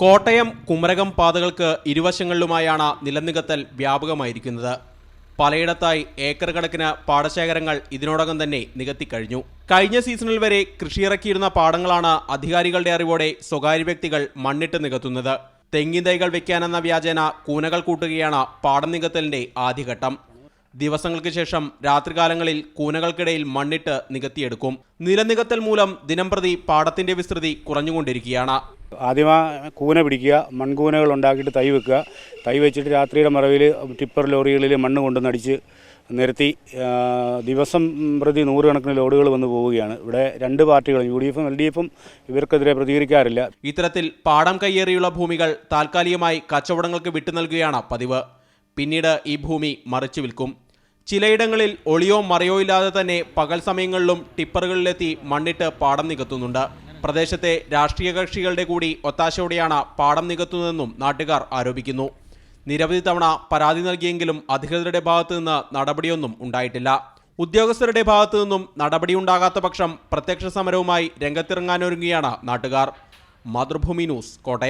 കോട്ടയം കുമരകം പാതകൾക്ക് ഇരുവശങ്ങളിലുമായാണ് നിലനികത്തൽ വ്യാപകമായിരിക്കുന്നത്. പലയിടത്തായി ഏക്കർ കണക്കിന് പാടശേഖരങ്ങൾ ഇതിനോടകം തന്നെ നികത്തിക്കഴിഞ്ഞു. കഴിഞ്ഞ സീസണിൽ വരെ കൃഷിയിറക്കിയിരുന്ന പാടങ്ങളാണ് അധികാരികളുടെ അറിവോടെ സ്വകാര്യ വ്യക്തികൾ മണ്ണിട്ട് നികത്തുന്നത്. തെങ്ങിൻ തൈകൾ വെക്കാനെന്ന വ്യാജേന കൂനകൾ കൂട്ടുകയാണ് പാടം നികത്തലിന്റെ ആദ്യഘട്ടം. ദിവസങ്ങൾക്ക് ശേഷം രാത്രികാലങ്ങളിൽ കൂനകൾക്കിടയിൽ മണ്ണിട്ട് നികത്തിയെടുക്കും. നിലനികത്തൽ മൂലം ദിനംപ്രതി പാടത്തിന്റെ വിസ്തൃതി കുറഞ്ഞുകൊണ്ടിരിക്കുകയാണ്. ആദ്യം കൂന പിടിക്കുക മൺകൂനകൾ ഉണ്ടാക്കിയിട്ട് തൈ വെക്കുക. തൈ വെച്ചിട്ട് രാത്രിയുടെ മറവിൽ ടിപ്പർ ലോറികളിൽ മണ്ണ് കൊണ്ടു നടിച്ച് നിരത്തി ദിവസം പ്രതി നൂറുകണക്കിന് ലോഡുകൾ വന്ന് പോവുകയാണ്. ഇവിടെ രണ്ട് പാർട്ടികളും യു ഡി എഫും എൽ ഡി എഫും ഇവർക്കെതിരെ പ്രതികരിക്കാറില്ല. ഇത്തരത്തിൽ പാടം കയ്യേറിയുള്ള ഭൂമികൾ താൽക്കാലികമായി കച്ചവടങ്ങൾക്ക് വിട്ടു നൽകുകയാണ് പതിവ്. പിന്നീട് ഈ ഭൂമി മറിച്ചു വിൽക്കും. ചിലയിടങ്ങളിൽ ഒളിയോ മറയോ ഇല്ലാതെ തന്നെ പകൽ സമയങ്ങളിലും ടിപ്പറുകളിലെത്തി മണ്ണിട്ട് പാടം നികത്തുന്നുണ്ട്. പ്രദേശത്തെ രാഷ്ട്രീയ കക്ഷികളുടെ കൂടി ഒത്താശയോടെയാണ് പാടം നികത്തുന്നതെന്നും നാട്ടുകാർ ആരോപിക്കുന്നു. നിരവധി തവണ പരാതി നൽകിയെങ്കിലും അധികൃതരുടെ ഭാഗത്തു നിന്ന് നടപടിയൊന്നും ഉണ്ടായിട്ടില്ല. ഉദ്യോഗസ്ഥരുടെ ഭാഗത്തു നിന്നും നടപടിയുണ്ടാകാത്ത പക്ഷം പ്രത്യക്ഷ സമരവുമായി രംഗത്തിറങ്ങാനൊരുങ്ങിയാണ് നാട്ടുകാർ. മാതൃഭൂമി ന്യൂസ് കോട്ടയം.